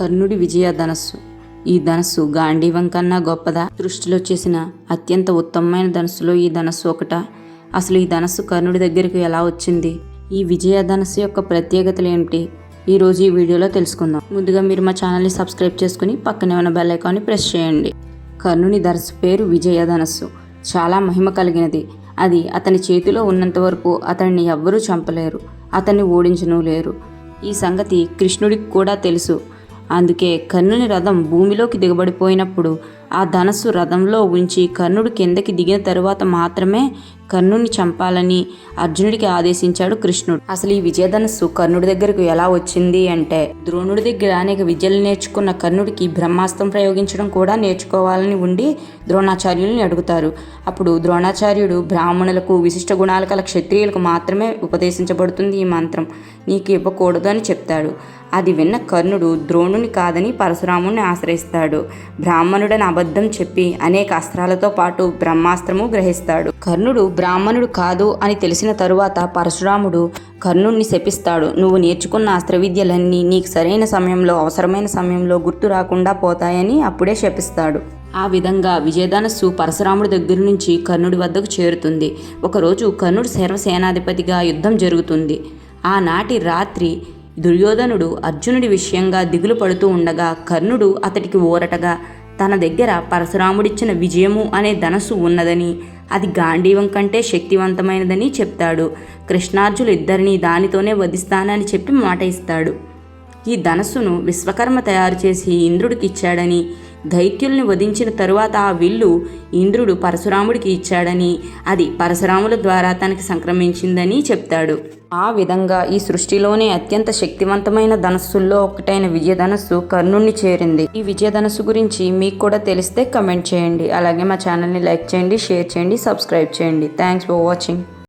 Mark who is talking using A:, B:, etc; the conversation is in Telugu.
A: కర్ణుడి విజయ ధనస్సు. ఈ ధనస్సు గాంధీవం కన్నా గొప్పదా? దృష్టిలో చేసిన అత్యంత ఉత్తమమైన ధనస్సులో ఈ ధనస్సు ఒకట. అసలు ఈ ధనస్సు కర్ణుడి దగ్గరకు ఎలా వచ్చింది? ఈ విజయ ధనస్సు యొక్క ప్రత్యేకతలు ఏమిటి? ఈరోజు ఈ వీడియోలో తెలుసుకుందాం. ముందుగా మీరు మా ఛానల్ని సబ్స్క్రైబ్ చేసుకుని పక్కనే ఉన్న బెల్ ఐకాన్ని ప్రెస్ చేయండి. కర్ణుని ధనస్సు పేరు విజయ ధనస్సు. చాలా మహిమ కలిగినది. అది అతని చేతిలో ఉన్నంత వరకు అతన్ని ఎవ్వరూ చంపలేరు. అతన్ని ఓడించను లేరు. ఈ సంగతి కృష్ణుడికి కూడా తెలుసు. అందుకే కర్ణుని రథం భూమిలోకి దిగబడిపోయినప్పుడు ఆ ధనస్సు రథంలో ఉంచి కర్ణుడు కిందకి దిగిన తరువాత మాత్రమే కర్ణుని చంపాలని అర్జునుడికి ఆదేశించాడు కృష్ణుడు. అసలు ఈ విజయధనస్సు కర్ణుడి దగ్గరకు ఎలా వచ్చింది అంటే ద్రోణుడి దగ్గర అనేక విద్యలు నేర్చుకున్న కర్ణుడికి బ్రహ్మాస్త్రం ప్రయోగించడం కూడా నేర్చుకోవాలని ఉండి ద్రోణాచార్యుల్ని అడుగుతారు. అప్పుడు ద్రోణాచార్యుడు బ్రాహ్మణులకు విశిష్ట గుణాలు కల క్షత్రియులకు మాత్రమే ఉపదేశించబడుతుంది ఈ మంత్రం. నీకు ఇవ్వకూడదు అని చెప్తాడు. అది విన్న కర్ణుడు ద్రోణుని కాదని పరశురాముని ఆశ్రయిస్తాడు. బ్రాహ్మణుడని అబద్ధం చెప్పి అనేక అస్త్రాలతో పాటు బ్రహ్మాస్త్రము గ్రహిస్తాడు. కర్ణుడు బ్రాహ్మణుడు కాదు అని తెలిసిన తరువాత పరశురాముడు కర్ణుణ్ణి శపిస్తాడు. నువ్వు నేర్చుకున్న అస్త్ర విద్యలన్నీ నీకు సరైన సమయంలో అవసరమైన సమయంలో గుర్తు రాకుండా పోతాయని అప్పుడే శపిస్తాడు. ఆ విధంగా విజయధనస్సు పరశురాముడి దగ్గర నుంచి కర్ణుడి వద్దకు చేరుతుంది. ఒకరోజు కర్ణుడు సర్వసేనాధిపతిగా యుద్ధం జరుగుతుంది. ఆనాటి రాత్రి దుర్యోధనుడు అర్జునుడి విషయంగా దిగులు పడుతూ ఉండగా కర్ణుడు అతడికి ఊరటగా తన దగ్గర పరశురాముడిచ్చిన విజయము అనే ధనస్సు ఉన్నదని అది గాంధీవం కంటే శక్తివంతమైనదని చెప్తాడు. కృష్ణార్జులు ఇద్దరిని దానితోనే వధిస్తానని చెప్పి మాట ఇస్తాడు. ఈ ధనస్సును విశ్వకర్మ తయారు చేసి ఇంద్రుడికి ఇచ్చాడని దైత్యుల్ని వధించిన తరువాత ఆ విల్లు ఇంద్రుడు పరశురాముడికి ఇచ్చాడని అది పరశురాముల ద్వారా తనకి సంక్రమించిందని చెప్తాడు. ఆ విధంగా ఈ సృష్టిలోనే అత్యంత శక్తివంతమైన ధనస్సుల్లో ఒకటైన విజయధనస్సు కర్ణుణ్ణి చేరింది. ఈ విజయధనస్సు గురించి మీకు కూడా తెలిస్తే కమెంట్ చేయండి. అలాగే మా ఛానల్ని లైక్ చేయండి షేర్ చేయండి సబ్స్క్రైబ్ చేయండి. Thanks for watching.